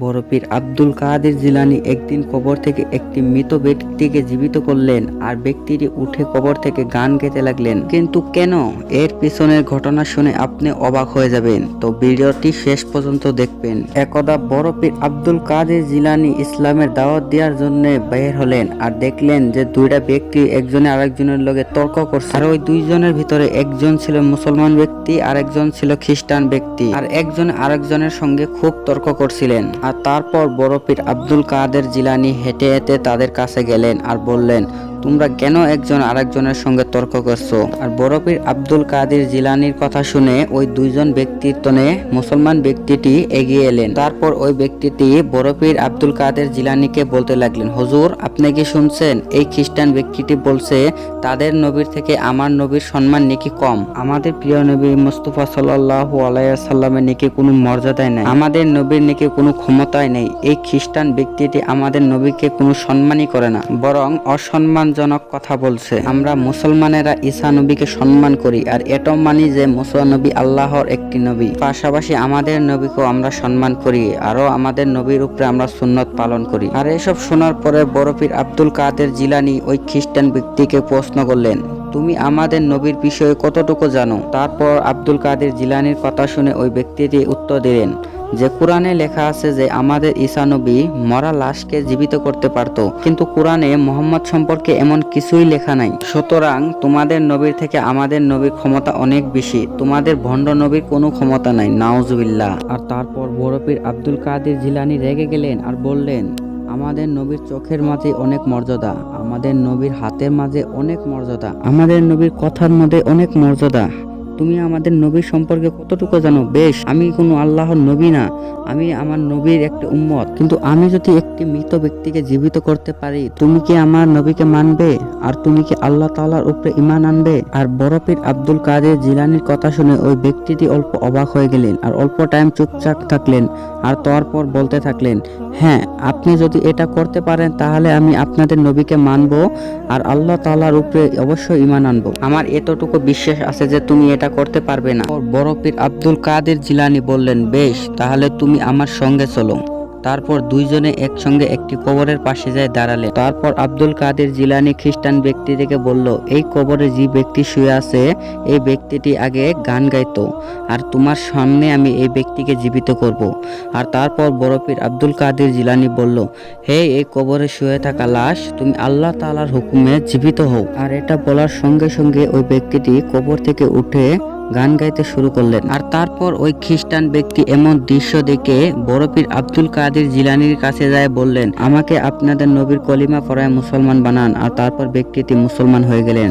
বরফির আব্দুল কাদের জিলানি একদিন কবর থেকে একটি মৃত ব্যক্তিকে জীবিত করলেন আর ব্যক্তিটি উঠে কবর থেকে গান গেতে লাগলেন। কিন্তু কেন? এর পিছনের ঘটনা শুনে আপনি অবাক হয়ে যাবেন। তো ভিডিওটি শেষ পর্যন্ত দেখবেন। একদা বরফির আব্দুল কাদের জিলানি ইসলামের দাওয়াত দেওয়ার জন্য বের হলেন আর দেখলেন যে দুইটা ব্যক্তি একজনে আরেকজনের লগে তর্ক করছে। আর ওই দুইজনের ভিতরে একজন ছিল মুসলমান ব্যক্তি আর একজন ছিল খ্রিস্টান ব্যক্তি। আর একজন আরেকজনের সঙ্গে খুব তর্ক করছিলেন। আর তারপর বরফির আব্দুল কাদের জিলানি হেঁটে হেঁটে তাদের কাছে গেলেন আর বললেন তোমরা কেন একজন আরেকজনের সঙ্গে তর্ক করছ? আর বরফির আব্দুল কাদের জিলানির কথা শুনে ওই দুইজন ব্যক্তির তনে মুসলমান ব্যক্তিটি এগিয়ে এলেন। তারপর ওই ব্যক্তিটি বরফির আব্দুল কাদের জিলানিকে বলতে লাগলেন, হুজুর, আপনি কি শুনছেন? এই খ্রিস্টান ব্যক্তিটি বলছে, তাদের নবীর থেকে আমার নবীর সম্মান নাকি কম। আমাদের প্রিয় নবী মুস্তফা সাল্লাহ আলাইসাল্লামের নাকি কোনো মর্যাদায় নেই। আমাদের নবীর নাকি কোনো ক্ষমতায় নেই। এই খ্রিস্টান ব্যক্তিটি আমাদের নবীকে কোনো সম্মানই করে না, বরং অসম্মানজনক কথা বলছে। আমরা মুসলমানেরা ঈসা নবীকে সম্মান করি আর এটাও মানি যে মুসা নবী আল্লাহর একটি নবী। পাশাপাশি আমাদের নবীকেও আমরা সম্মান করি আরও আমাদের নবীর উপরে আমরা সুন্নত পালন করি। আর এসব শোনার পরে বরফির আব্দুল কাদের জিলানি ওই খ্রিস্টান ব্যক্তিকে প্রশ্ন করলেন, তুমি আমাদের নবীর বিষয়ে কতটুকু জানো? তারপর আব্দুল কাদের জিলানির কথা শুনে ওই ব্যক্তিটি উত্তর দিলেন যে কোরআনে লেখা আছে যে আমাদের ঈসা নবী মরা লাশকে জীবিত করতে পারত, কিন্তু কোরআনে মোহাম্মদ সম্পর্কে এমন কিছুই লেখা নাই। সুতরাং তোমাদের নবীর থেকে আমাদের নবীর ক্ষমতা অনেক বেশি, তোমাদের ভণ্ড নবীর কোনো ক্ষমতা নাই, নাউজুবিল্লাহ। আর তারপর বরফির আব্দুল কাদের জিলানি রেগে গেলেন আর বললেন, আমাদের নবীর চোখের মাঝে অনেক মর্যাদা, আমাদের নবীর হাতের মাঝে অনেক মর্যাদা, আমাদের নবীর কথার মধ্যে অনেক মর্যাদা। তুমি আমাদের নবীর সম্পর্কে কতটুকু জানো? বেশ, আমি কোনো আল্লাহর নবী না। আমি আমার নবীর একটি উম্মত। কিন্তু আমি যদি একটি মৃত ব্যক্তিকে জীবিত করতে পারি, তুমি কি আমার নবীকে মানবে? আর তুমি কি আল্লাহ তাআলার উপরে ইমান আনবে? আর বরফির আব্দুল কাদের জিলানির কথা শুনে ওই ব্যক্তিটি অল্প অবাক হয়ে গেলেন আর অল্প টাইম চুপচাপ থাকলেন আর তারপর বলতে থাকলেন হ্যাঁ আপনি যদি এটা করতে পারেন, তাহলে আমি আপনাদের নবীকে মানব আর আল্লাহ তালার উপরে অবশ্যই ইমান আনব। আমার এতটুকু বিশ্বাস আছে যে তুমি এটা করতে পারবে না। বড় পীর আব্দুল কাদের জিলানি বললেন, বেশ, তাহলে তুমি আমার সঙ্গে চলো। তারপর দুইজনে একসঙ্গে একটি কবরের পাশে যায় দাঁড়ালে তারপর আব্দুল কাদের জিলানি খ্রিস্টান ব্যক্তিটিকে বলল, এই কবরে যে ব্যক্তি শুয়ে আছে, এই ব্যক্তিটি আগে গান গাইতো, আর তোমার সামনে আমি এই ব্যক্তিকে জীবিত করব। আর তারপর বরফির আব্দুল কাদের জিলানি বলল, হে, এই কবরে শুয়ে থাকা লাশ, তুমি আল্লাহ তাআলার হুকুমে জীবিত হও আর এটা বলার সঙ্গে সঙ্গে ওই ব্যক্তিটি কবর থেকে উঠে গান গাইতে শুরু করলেন। আর তারপর ওই খ্রিস্টান ব্যক্তি এমন দৃশ্য দেখে বরফির আব্দুল কাদের জিলানির কাছে যায় বললেন, আমাকে আপনাদের নবীর কলিমা পড়ায় মুসলমান বানান। আর তারপর ব্যক্তিটি মুসলমান হয়ে গেলেন।